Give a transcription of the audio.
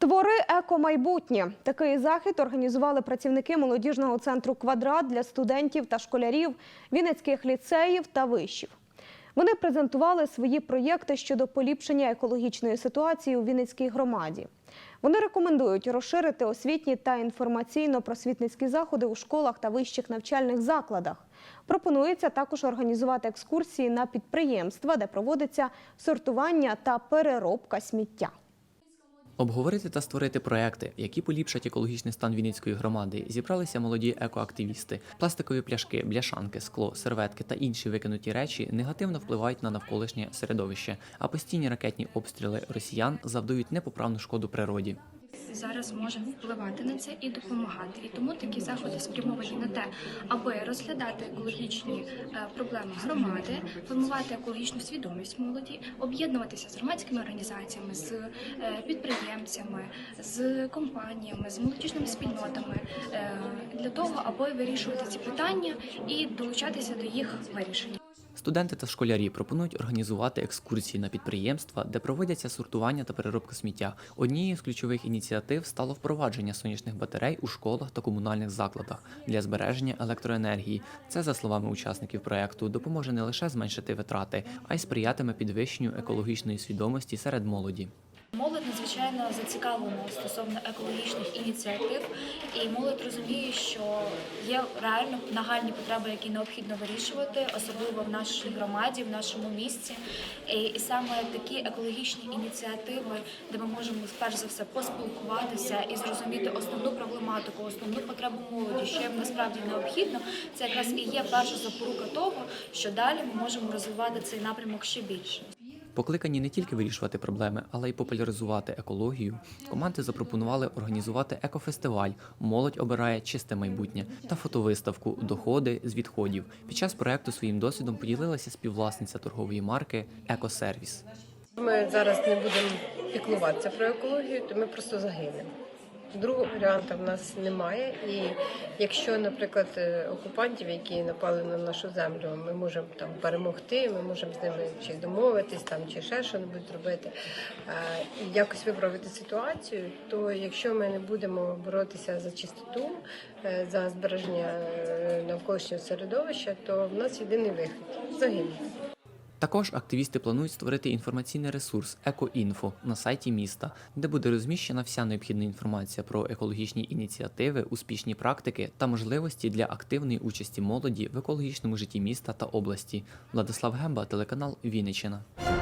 Твори екомайбутнє. Такий захід організували працівники молодіжного центру Квадрат для студентів та школярів Вінницьких ліцеїв та вишів. Вони презентували свої проєкти щодо поліпшення екологічної ситуації у Вінницькій громаді. Вони рекомендують розширити освітні та інформаційно-просвітницькі заходи у школах та вищих навчальних закладах. Пропонується також організувати екскурсії на підприємства, де проводиться сортування та переробка сміття. Обговорити та створити проекти, які поліпшать екологічний стан Вінницької громади, зібралися молоді екоактивісти. Пластикові пляшки, бляшанки, скло, серветки та інші викинуті речі негативно впливають на навколишнє середовище, а постійні ракетні обстріли росіян завдають непоправну шкоду природі. Зараз можемо впливати на це і допомагати. І тому такі заходи спрямовані на те, аби розглядати екологічні е, проблеми громади, формувати екологічну свідомість молоді, об'єднуватися з громадськими організаціями, з е, підприємцями, з компаніями, з молодіжними спільнотами е, для того, аби вирішувати ці питання і долучатися до їх вирішення. Студенти та школярі пропонують організувати екскурсії на підприємства, де проводяться сортування та переробка сміття. Однією з ключових ініціатив стало впровадження сонячних батарей у школах та комунальних закладах для збереження електроенергії. Це, за словами учасників проекту, допоможе не лише зменшити витрати, а й сприятиме підвищенню екологічної свідомості серед молоді. Надзвичайно зацікавлена стосовно екологічних ініціатив, і молодь розуміє, що є реально нагальні потреби, які необхідно вирішувати, особливо в нашій громаді, в нашому місті. І саме такі екологічні ініціативи, де ми можемо перш за все поспілкуватися і зрозуміти основну проблематику, основну потребу молоді, що їм насправді необхідно, це якраз і є перша запорука того, що далі ми можемо розвивати цей напрямок ще більше. Покликані не тільки вирішувати проблеми, але й популяризувати екологію. Команди запропонували організувати екофестиваль Молодь обирає чисте майбутнє та фотовиставку Доходи з відходів. Під час проекту своїм досвідом поділилася співвласниця торгової марки Екосервіс. Ми зараз не будемо піклуватися про екологію, то ми просто загинемо. Другого варіанту в нас немає. І якщо, наприклад, е, окупантів, які напали на нашу землю, ми можемо там перемогти, ми можемо з ними чи домовитись, там чи ще щось робити, е, якось виправити ситуацію, то якщо ми не будемо боротися за чистоту, е, за збереження навколишнього середовища, то в нас єдиний вихід загинути. Також активісти планують створити інформаційний ресурс «Екоінфо» на сайті міста, де буде розміщена вся необхідна інформація про екологічні ініціативи, успішні практики та можливості для активної участі молоді в екологічному житті міста та області. Владислав Гемба, телеканал Вінниччина.